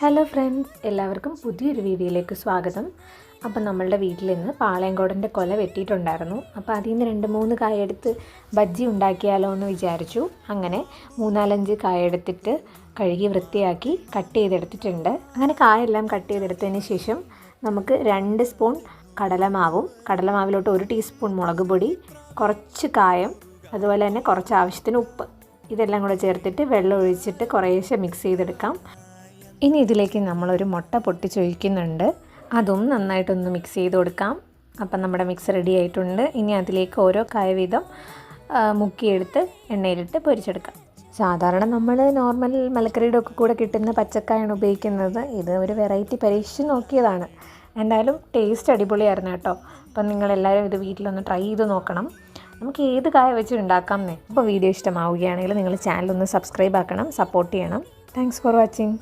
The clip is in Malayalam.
ഹലോ ഫ്രണ്ട്സ് എല്ലാവർക്കും പുതിയൊരു വീഡിയോയിലേക്ക് സ്വാഗതം. അപ്പം നമ്മളുടെ വീട്ടിൽ നിന്ന് പാളയംകോടന്റെ കൊല വെട്ടിയിട്ടുണ്ടായിരുന്നു. അപ്പോൾ അതിൽ നിന്ന് രണ്ട് മൂന്ന് കായെടുത്ത് ബജ്ജി ഉണ്ടാക്കിയാലോ എന്ന് വിചാരിച്ചു. അങ്ങനെ മൂന്നാലഞ്ച് കായ എടുത്തിട്ട് കഴുകി വൃത്തിയാക്കി കട്ട് ചെയ്തെടുത്തിട്ടുണ്ട്. അങ്ങനെ കായെല്ലാം കട്ട് ചെയ്തെടുത്തതിന് ശേഷം നമുക്ക് രണ്ട് സ്പൂൺ കടലമാവും. കടലമാവിലോട്ട് ഒരു ടീസ്പൂൺ മുളക് പൊടി കുറച്ച് കായം അതുപോലെ തന്നെ കുറച്ച് ആവശ്യത്തിന് ഉപ്പ്. ഇതെല്ലാം കൂടെ ചേർത്തിട്ട് വെള്ളം ഒഴിച്ചിട്ട് കുറേശ്ശെ മിക്സ് ചെയ്തെടുക്കാം. ഇനി ഇതിലേക്ക് നമ്മളൊരു മുട്ട പൊട്ടിച്ചൊഴിക്കുന്നുണ്ട്. അതും നന്നായിട്ടൊന്ന് മിക്സ് ചെയ്ത് കൊടുക്കാം. അപ്പം നമ്മുടെ മിക്സ് റെഡി ആയിട്ടുണ്ട്. ഇനി അതിലേക്ക് ഓരോ കായ വീതം മുക്കിയെടുത്ത് എണ്ണയിലിട്ട് പൊരിച്ചെടുക്കാം. സാധാരണ നമ്മൾ നോർമൽ മലക്കറിയുടെ ഒക്കെ കൂടെ കിട്ടുന്ന പച്ചക്കായാണ് ഉപയോഗിക്കുന്നത്. ഇത് ഒരു വെറൈറ്റി പരീക്ഷിച്ച് നോക്കിയതാണ്. എന്തായാലും ടേസ്റ്റ് അടിപൊളിയായിരുന്നു കേട്ടോ. അപ്പം നിങ്ങളെല്ലാവരും ഇത് വീട്ടിലൊന്ന് ട്രൈ ചെയ്ത് നോക്കണം. നമുക്ക് ഏത് കായ വെച്ച് ഉണ്ടാക്കാം എന്നേ അപ്പോൾ വീഡിയോ ഇഷ്ടമാവുകയാണെങ്കിൽ നിങ്ങൾ ചാനൽ ഒന്ന് സബ്സ്ക്രൈബ് ആക്കണം സപ്പോർട്ട് ചെയ്യണം. Thanks for watching